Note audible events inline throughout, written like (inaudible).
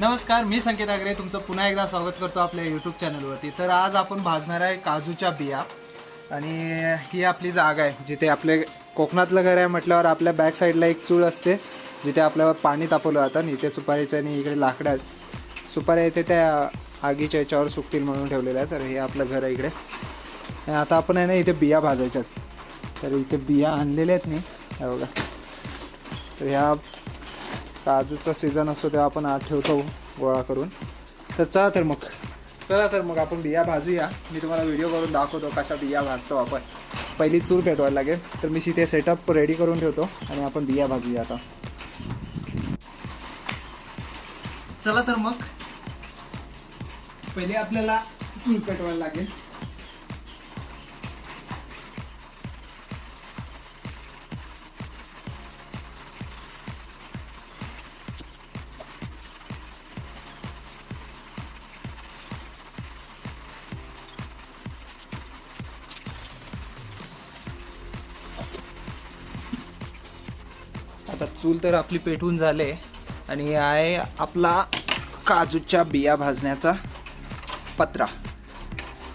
नमस्कार मी संकेत आगरे. तुमचं पुन्हा एकदा स्वागत करतो आपल्या यूट्यूब चॅनलवरती तर आज आपण भाजणार आहे काजूच्या बिया. आणि ही आपली जागा आहे जिथे आपले कोकणातलं घर आहे म्हटल्यावर आपल्या बॅक साईडला एक चूळ असते जिथे आपल्यावर पाणी तापवलं जातं. आणि इथे सुपारीचं आणि इकडे लाकडं आहेत. सुपाऱ्या इथे त्या आगीच्या याच्यावर सुकतील म्हणून ठेवलेलं आहे तर हे आपलं घर आहे इकडे. आता आपण आहे ना इथे बिया भाजायच्यात. तर इथे बिया आणलेल्या आहेत मी. बघा. तर ह्या काजूचा सीझन असतो तेव्हा आपण आत ठेवतो गोळा करून. तर चला तर मग. चला तर मग आपण बिया भाजूया. मी तुम्हाला व्हिडिओ करून दाखवतो कशा बिया भाजतो आपण. पहिली चूर पेटवायला लागेल. तर मी तिथे सेटअप रेडी करून ठेवतो आणि आपण बिया भाजूया आता. चला तर मग. पहिले आपल्याला चूल पेटवायला लागेल. आता चूल तर आपली पेटून झाले आणि आहे आपला काजूच्या बिया भाजण्याचा पत्रा.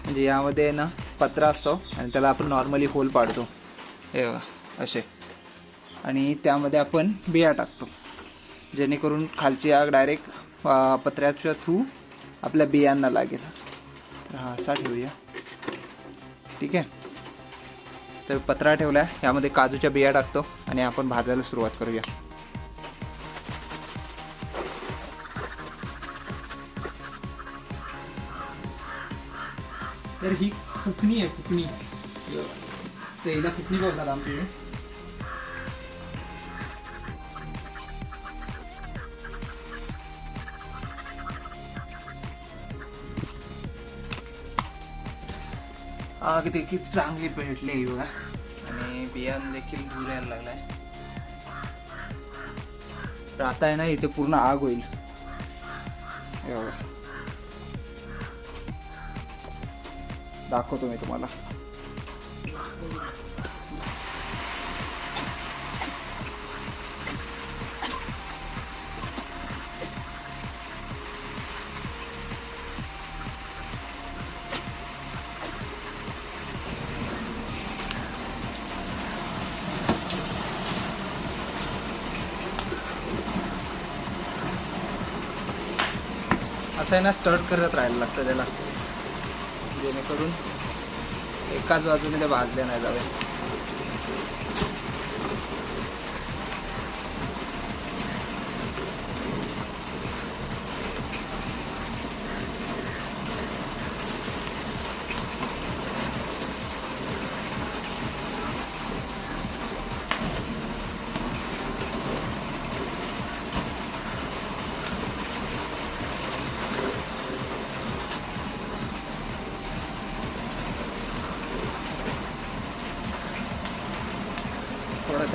म्हणजे यामध्ये ना पत्रा असतो आणि त्याला आपण नॉर्मली होल पाडतो. हे असे. आणि त्यामध्ये आपण बिया टाकतो. जेणेकरून खालची आग डायरेक्ट पत्र्याच्या थ्रू आपल्या बियांना लागेल. तर हा असा ठेवूया. ठीक आहे? तर पत्रा ठेवला यामध्ये काजूच्या बिया टाकतो आणि आपण भाजायला सुरुवात करूया. तर ही कुकणी आहे कुकणी तर कुकणी फुकणी आमची आग देखील चांगली पेटली बघा. आणि बियाण देखील धूर यायला लागलाय. तर आता आहे ना इथे पूर्ण आग होईल. दाखवतो मी तुम्हाला. आहे ना स्टर्ट करत राहायला लागतं त्याला. जेणेकरून एकाच बाजूने ते भाजले नाही जावे.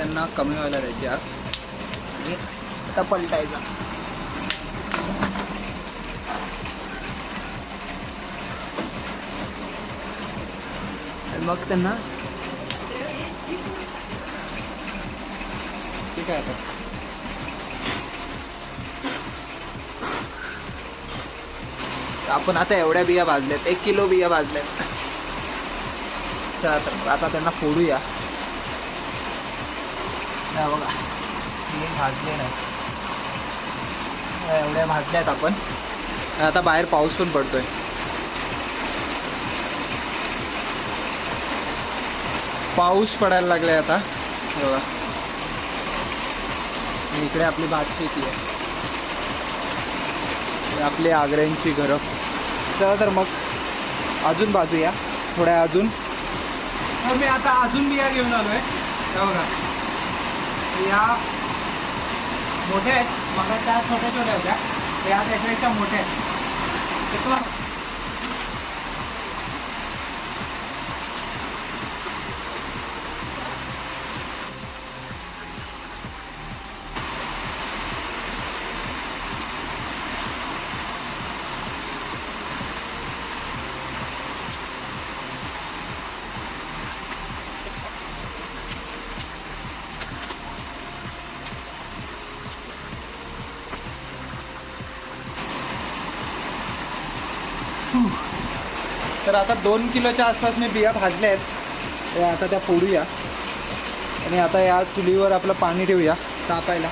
त्यांना कमी व्हायला द्यायची आग. आणि आता पलटायचा. आणि मग त्यांना ठीक आहे आता. आपण आता एवढ्या बिया भाजल्यात. एक किलो बिया भाजल्यात. तर आता त्यांना फोडूया. हा बघा. हे भाजले नाही. एवढ्या भाजल्यात आपण. आता बाहेर पाऊस पण पडतोय. पाऊस पडायला लागलाय आता. बघा. इकडे आपली भात शेती आहे. आपली आग्र्यांची घरं. चला तर मग अजून बाजूया थोड्या अजून. मी आता अजून बिया घेऊन आलो आहे बघा. या मोठ्या आहेत. मग त्या छोट्या छोट्या होत्या. या त्याच्यापेक्षा मोठ्या आहेत. तर आता दोन किलोच्या आसपास मी बिया भाजल्या आहेत. आता त्या फोडूया. आणि आता या चुलीवर आपलं पाणी ठेवूया तापायला.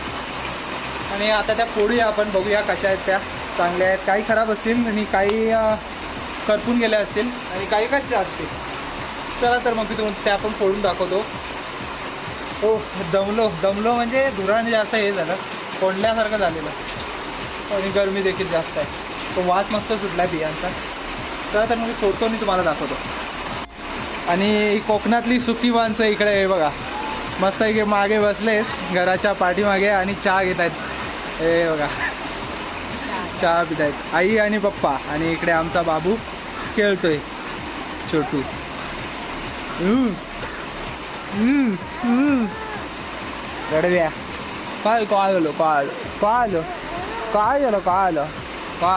आणि आता त्या फोडूया आपण बघूया कशा आहेत त्या. चांगल्या आहेत. काही खराब असतील आणि काही करपून गेल्या असतील. आणि काही कच्च्या असतील चला तर मग मी तुम्ही त्या पण फोडून दाखवतो. हो दमलो. दमलो म्हणजे धुराने जास्त हे झालं. फोडल्यासारखं झालेलं. आणि गरमी देखील जास्त आहे. तो वास मस्त सुटला आहे बियांचा. तर मग मी आणि तुम्हाला दाखवतो. आणि कोकणातली सुकी माणसं इकडे आहे बघा. मस्त इकडे मागे बसले घराच्या पाठीमागे आणि चहा घेत आहेत हे बघा. चहा पित आहेत आई आणि पप्पा आणि इकडे आमचा बाबू खेळतोय. छोटू. रडव्या. काय कॉल आलो काय आलो काय आलो काय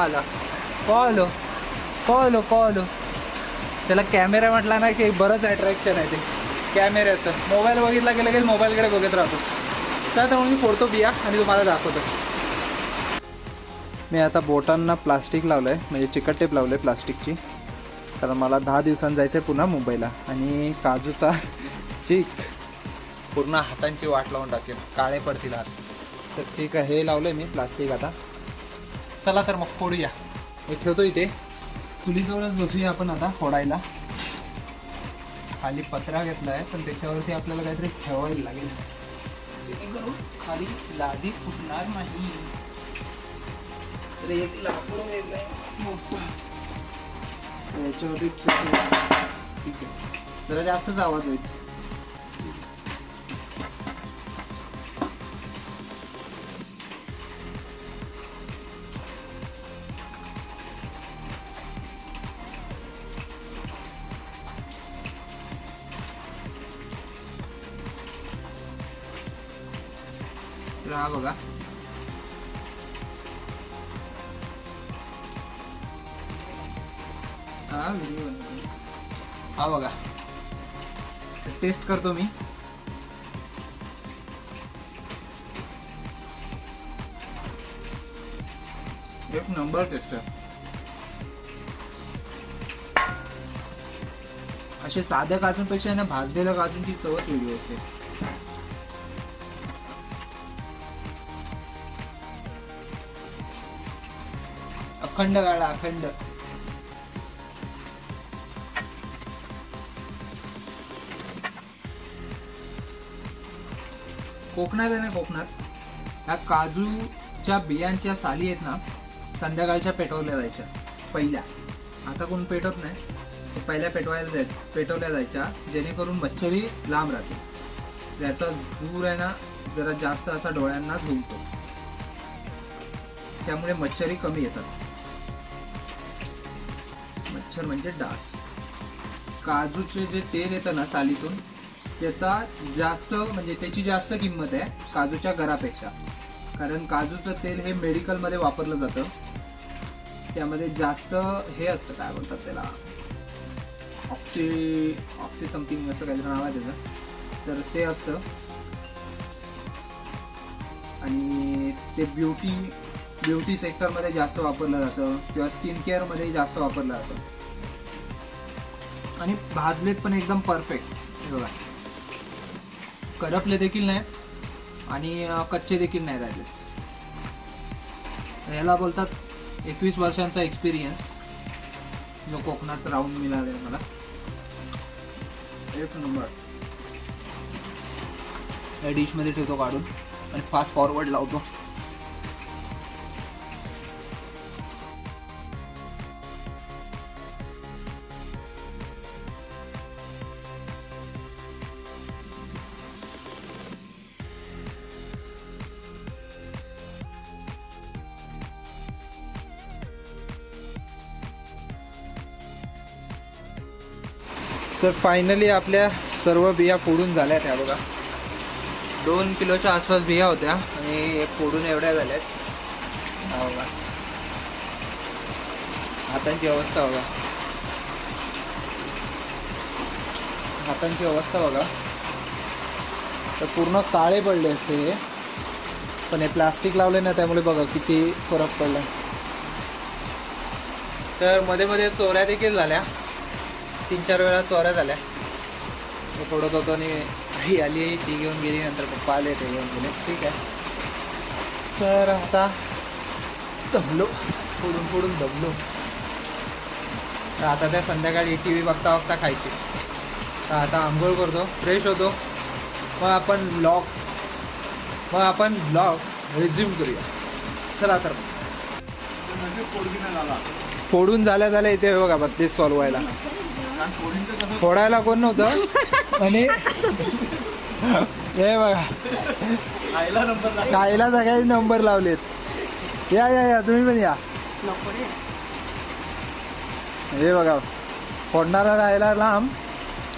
आलो काय आलो काय त्याला कॅमेरा म्हटला ना की बरंच अट्रॅक्शन आहे ते. कॅमेऱ्याचं. मोबाईल बघितला की लगेच मोबाईलकडे बघत राहतो. तर मग मी फोडतो बिया आणि तुम्हाला दाखवतो. मी आता बोटांना प्लास्टिक लावलं आहे म्हणजे चिकट टेप लावलं आहे प्लास्टिकची. कारण मला दहा दिवसांनी जायचं आहे पुन्हा मुंबईला. आणि काजूचा (laughs) चीक. पूर्ण हातांची वाट लावून टाकेल. काळे पडतील हात. तर ठीक आहे हे लावलं आहे मी प्लास्टिक आता. चला तर मग फोडूया. मी ठेवतो इथे. चुलीजवळच बसूया आपण आता फोडायला. खाली पत्रा घेतला आहे पण त्याच्यावरती आपल्याला काहीतरी ठेवायला लागेल. जेणेकरून खाली लादी फुटणार नाही. तर एक लाकूड याच्यावरती ठीक आहे. जरा जास्तच आवाज होईल. तर हा बघा. हा व्हिडिओ हा बघा. टेस्ट करतो मी. एक नंबर टेस्ट आहे असे साध्या काजूंपेक्षा ना भाजलेल्या काजूंची चवच वेगळी असते. अखंड गाळा अखंड. कोकणात आहे ना कोकणात ह्या काजूच्या बियांच्या साली आहेत ना संध्याकाळच्या पेटवल्या जायच्या पहिल्या. आता कोण पेटवत नाही पहिल्या पेटवायला जाय पेटवल्या जायच्या जेणेकरून मच्छरी लांब राहते त्याचा धूर आहे ना जरा जास्त असा डोळ्यांना झुलतो त्यामुळे मच्छरी कमी येतात. आन्सर म्हणजे डास. काजूचे जे तेल येतं ना सालीतून त्याचा जास्त म्हणजे त्याची जास्त किंमत आहे काजूच्या घरापेक्षा. कारण काजूचं तेल हे मेडिकलमध्ये वापरलं जातं. त्यामध्ये जास्त हे असतं काय बोलतात त्याला? ऑक्सी ऑक्सी समथिंग असं काहीतरी नाव आहे त्याचं. तर ते असतं. आणि ते ब्युटी ब्युटी सेक्टरमध्ये जास्त वापरलं जातं किंवा स्किन केअरमध्ये जास्त वापरलं जातं. आणि भाजलेत पण एकदम परफेक्ट हे बघा. करपले देखील नाहीत आणि कच्चे देखील नाही राहिले. याला बोलतात एकवीस वर्षांचा एक्सपिरियन्स जो कोकणात राहून मिळाला मला. एक नंबर. या डिशमध्ये ठेवतो काढून आणि फास्ट फॉरवर्ड लावतो. तर फायनली आपल्या सर्व बिया फोडून झाल्या त्या बघा. दोन किलोच्या आसपास बिया होत्या आणि हे फोडून एवढ्या झाल्यात. हा बघा. हातांची अवस्था बघा. हातांची अवस्था बघा. तर पूर्ण काळे पडले असते हे. पण हे प्लास्टिक लावले ना त्यामुळे बघा किती फरक पडला तर मध्ये मध्ये चोऱ्या देखील झाल्या. तीन चार वेळा चोऱ्या झाल्या. पडत होतो आणि आई आली ती घेऊन गेली नंतर पप्पा आले ते घेऊन गेले. ठीक आहे. तर आता दमलो फोडून फोडून दमलो तर आता त्या संध्याकाळी टी व्ही बघता बघता खायची. तर आता आंघोळ करतो फ्रेश होतो. मग आपण ब्लॉग मग आपण ब्लॉग रिझ्यूम करूया. चला तर. फोडून झाल्या झाल्या इथे बघा बसली सॉल्व व्हायला. फोडायला कोण नव्हतं. आणि हे बघा. खायला सगळ्यांनी नंबर लावलेत. या या या तुम्ही पण या. हे बघा फोडणारा राहिला लांब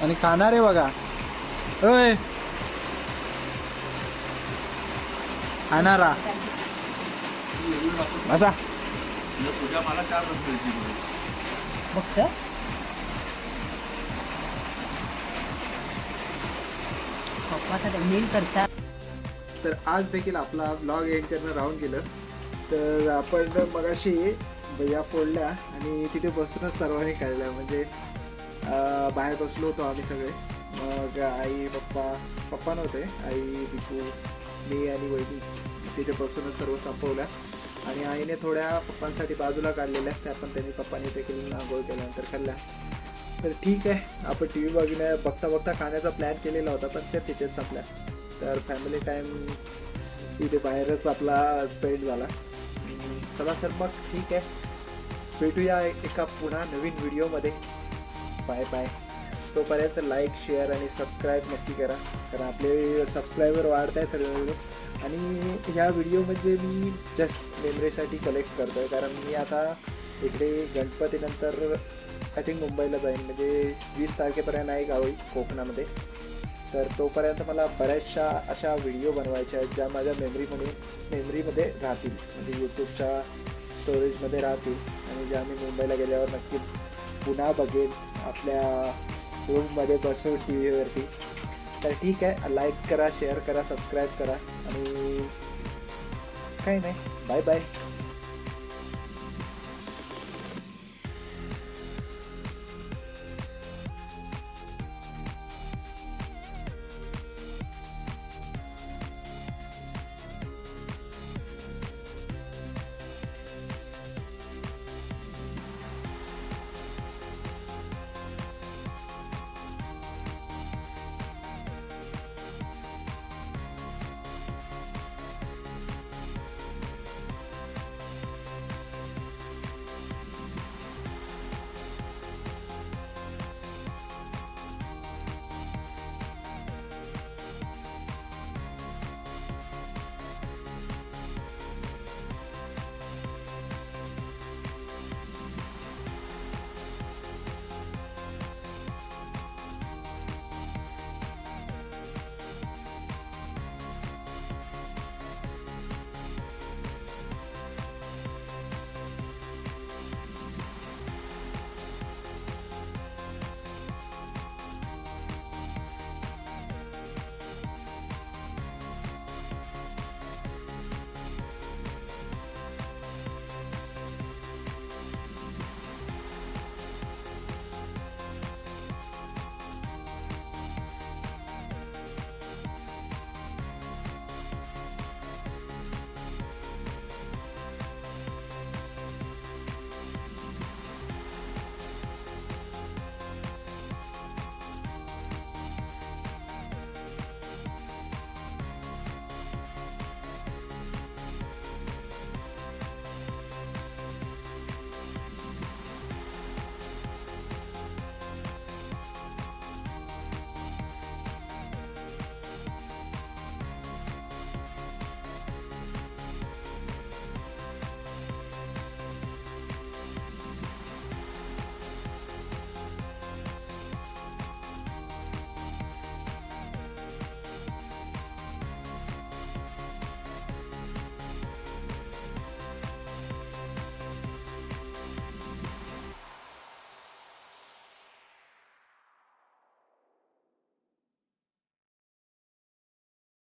आणि खाणारे बघा. होय खाणारा. बसा. म्हणजे तुझ्या तर मेल करतात. तर आज देखील आपला ब्लॉग एंड करणं राहून गेलं. तर आपण मगाशी भैया फोडल्या आणि तिथे बसूनच सर्वांनी काढल्या म्हणजे बाहेर बसलो होतो आम्ही सगळे. मग आई पप्पा पप्पा नव्हते. आई बिकू मी आणि वैदी तिथे बसूनच सर्व संपवल्या. आणि आईने थोड्या पप्पांसाठी बाजूला काढलेल्या त्या पण त्यांनी पप्पाने देखील आंघोळ केल्यानंतर खाल्ल्या. तर ठीक आहे. आपण टी व्ही बघण्या बघता बघता खाण्याचा प्लॅन केलेला होता पण ते तिथेच संपल्या. तर फॅमिली टाईम तिथे बाहेरच आपला स्पेंड झाला. चला तर मग ठीक आहे. भेटूया एका पुन्हा नवीन व्हिडिओमध्ये बाय बाय तोपर्यंत लाईक शेअर आणि सबस्क्राईब नक्की करा. कारण आपले सबस्क्रायबर वाढत आहेत हळूहळू. आणि ह्या व्हिडिओ म्हणजे मी जस्ट मेमरीसाठी कलेक्ट करतो आहे कारण मी आता इकडे गणपतीनंतर आय थिंक मुंबईला जाईन. म्हणजे वीस तारखेपर्यंत आहे गावी कोकणामध्ये. तर तोपर्यंत मला बऱ्याचशा अशा व्हिडिओ बनवायच्या आहेत ज्या माझ्या मेमरीमध्ये मेमरीमध्ये राहतील. म्हणजे यूट्यूबच्या स्टोरेजमध्ये राहतील. आणि ज्या मी मुंबईला गेल्यावर नक्की पुन्हा बघेन आपल्या रूममध्ये बसून टी व्हीवरती तर ठीक आहे लाईक करा शेअर करा सबस्क्राईब करा. आणि काही नाही. Bye bye